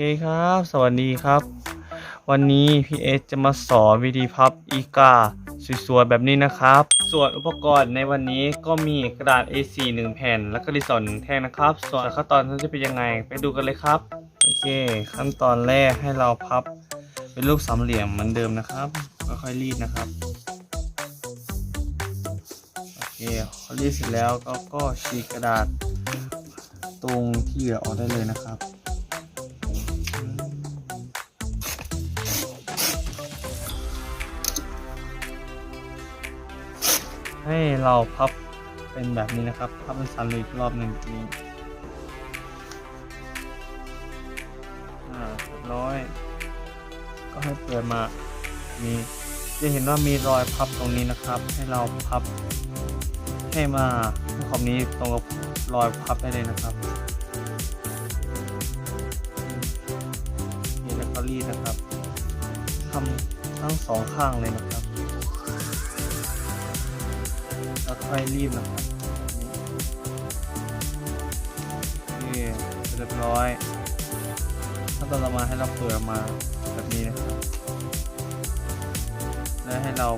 คครับ สวัสดีครับ วันนี้พี่เอจะมาสอนวิธีพับอีกาสวยๆแบบนี้นะครับ ส่วนอุปกรณ์ในวันนี้ก็มีกระดาษ A4 1 แผ่น และก็ดินสอหนึ่งแท่งนะครับ ส่วนขั้นตอนจะเป็นยังไงไปดูกันเลยครับ โอเค ขั้นตอนแรกให้เราพับเป็นรูปสามเหลี่ยมเหมือนเดิมนะครับค่อยๆรีดนะครับโอเครีดเสร็จแล้วก็ก็ฉีกกระดาษตรงที่เหลือออกได้เลยนะครับ ให้เราพับเป็นแบบนี้นะครับ พับเป็นสามเหลี่ยมอีกรอบหนึ่งนี้อ่าเรียบร้อยก็ให้เปิดมามีจะเห็นว่ามีรอยพับตรงนี้นะครับ ให้เราพับให้มาให้ขอบนี้ตรงกับรอยพับได้เลยนะครับนี่แล้วก็รีดนะครับทำทั้งสองข้างเลยนะครับ แล้วค่อยรีบนะครับนี่เรียบร้อยถ้าตอนเรามาให้เราเปิดมาแบบนี้นะครับ และให้เรา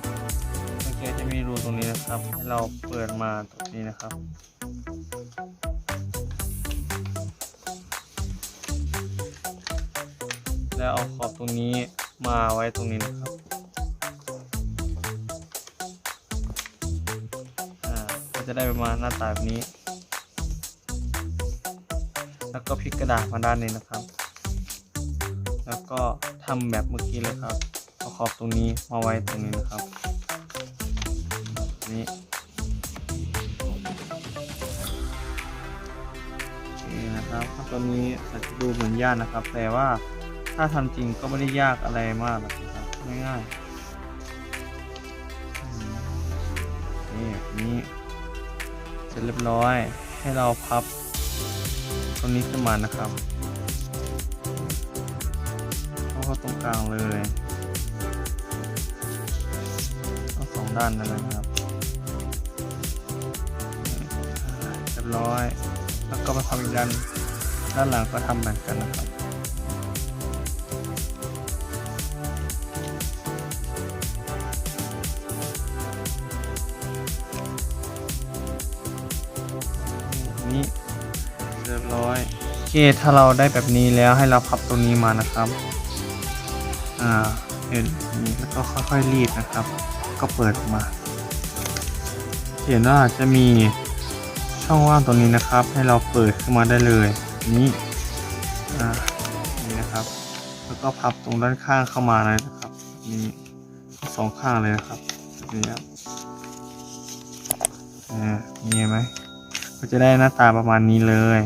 เมื่อกี้จะมีรูตรงนี้นะครับ ให้เราเปิดมาตรงนี้นะครับแล้วเอาขอบตรงนี้มาไว้ตรงนี้นะครับ ก็จะได้ประมาณหน้าตาแบบนี้ แล้วก็พลิกกระดาษมาด้านนี้นะครับ แล้วก็ทำแบบเมื่อกี้เลยครับเอาขอบตรงนี้มาไว้ตรงนี้นะครับนี่โอเคนะครับตัวนี้อาจจะดูเหมือนยากนะครับ แต่ว่าถ้าทำจริงก็ไม่ได้ยากอะไรมากนะครับง่ายๆนี่นี้เสร็จเรียบร้อย ให้เราพับตรงนี้ขึ้นมานะครับเข้าเข้าตรงกลางเลยทั้งสองด้านนั่นเลยนะครับเรียบร้อย แล้วก็มาทำอีกด้านด้านหลังก็ทำเหมือนกันนะครับ นี้เรียบร้อยโอเคถ้าเราได้แบบนี้แล้วให้เราพับตรงนี้มานะครับอ่าเห็นนี่แล้วก็ค่อยๆรีดนะครับ ก็เปิดมาเห็นว่าจะมีช่องว่างตรงนี้นะครับ ให้เราเปิดขึ้นมาได้เลยนี้อ่านี่นะครับ แล้วก็พับตรงด้านข้างเข้ามาเลยนะครับนี่สองข้างเลยนะครับแบบนี่ครับอ่ามีไหม ก็จะได้หน้าตาประมาณนี้เลย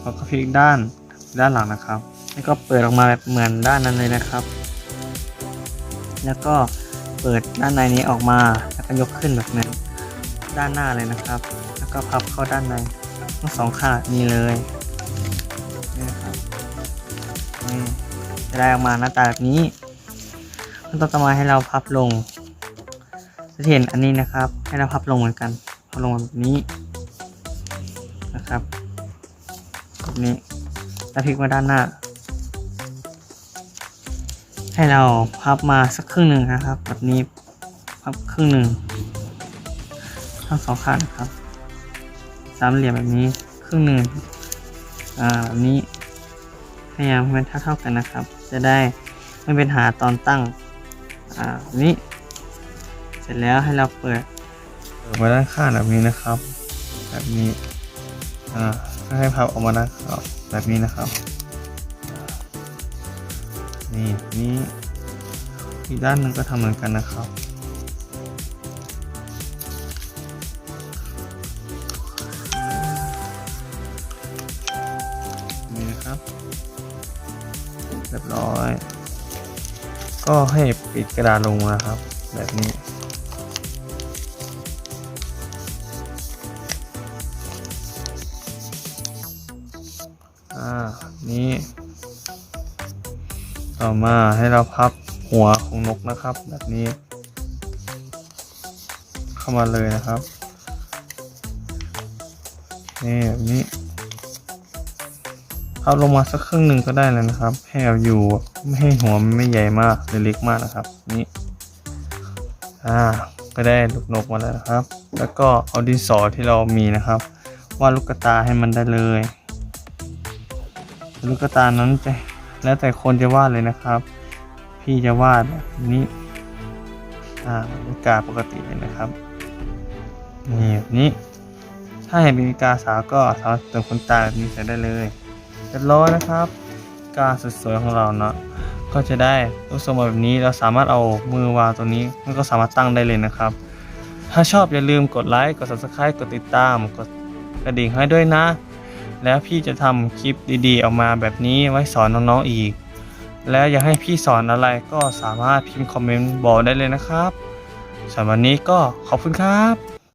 แล้วก็พลิกด้านด้านหลังนะครับ แล้วก็เปิดออกมาแบบเหมือนด้านนั้นเลยนะครับ แล้วก็เปิดด้านในนี้ออกมาแล้วก็ยกขึ้นแบบนั้นด้านหน้าเลยนะครับ แล้วก็พับเข้าด้านในทั้งสองข้างนี่เลยนี่นะครับนี่จะได้ออกมาหน้าตาแบบนี้ขั้นตอนต่อมาให้เราพับลงจะเห็นอันนี้นะครับ ให้เราพับลงเหมือนกันพับลงแบบนี้ นะครับแบบนี้แล้วพลิกมาด้านหน้า ให้เราพับมาสักครึ่งหนึ่งนะครับ แบบนี้พับครึ่งหนึ่งทั้งสองข้างนะครับ สามเหลี่ยมแบบนี้ครึ่งหนึ่งอ่าแบบนี้พยายามให้มันเท่าๆกันนะครับ จะได้ไม่เป็นหาตอนตั้งอ่าแบบนี้เสร็จแล้วให้เราเปิด เปิดมาด้านข้างแบบนี้นะครับ แบบนี้ อ่าให้พับออกมานะครับแบบนี้นะครับ นี่นี่อีกด้านหนึ่งก็ทำเหมือนกันนะครับนี่นะครับเรียบร้อย ก็ให้ปิดกระดาษลงมาครับ แบบนี้ ต่อมาให้เราพับหัวของนกนะครับ แบบนี้ เข้ามาเลยนะครับ นี่แบบนี้พับลงมาสักครึ่งหนึ่งก็ได้เลยนะครับให้เอาอยู่ไม่ให้หัวมันไม่ใหญ่มากหรือเล็กมากนะครับ นี่อ่าก็ได้ลูกนกมาแล้วนะครับ แล้วก็เอาดินสอที่เรามีนะครับวาดลูกตาให้มันได้เลย ลูกตานั้นจะ แล้วแต่คนจะวาดเลยนะครับ พี่จะวาดแบบนี้อ่าลูกกาปกติเลยนะครับนี่แบบนี้ ถ้าเห็นเป็นกาสาวก็สามารถเติมขนตาแบบนี้ใส่ได้เลยเรียบร้อยนะครับ กาสสวยๆของเราเนาะก็จะได้รูปทรงแบบนี้เราสามารถเอามือวางตรงนี้มันก็สามารถตั้งได้เลยนะครับ ถ้าชอบอย่าลืมกดไลค์กด subscribe กดติดตาม กดกระดิ่งให้ด้วยนะ แล้วพี่จะทำคลิปดีๆ ออกมาแบบนี้ไว้สอนน้องๆอีก แล้วอยากให้พี่สอนอะไรก็สามารถพิมพ์คอมเมนต์บอกได้เลยนะครับสำหรับวันนี้ก็ขอบคุณครับ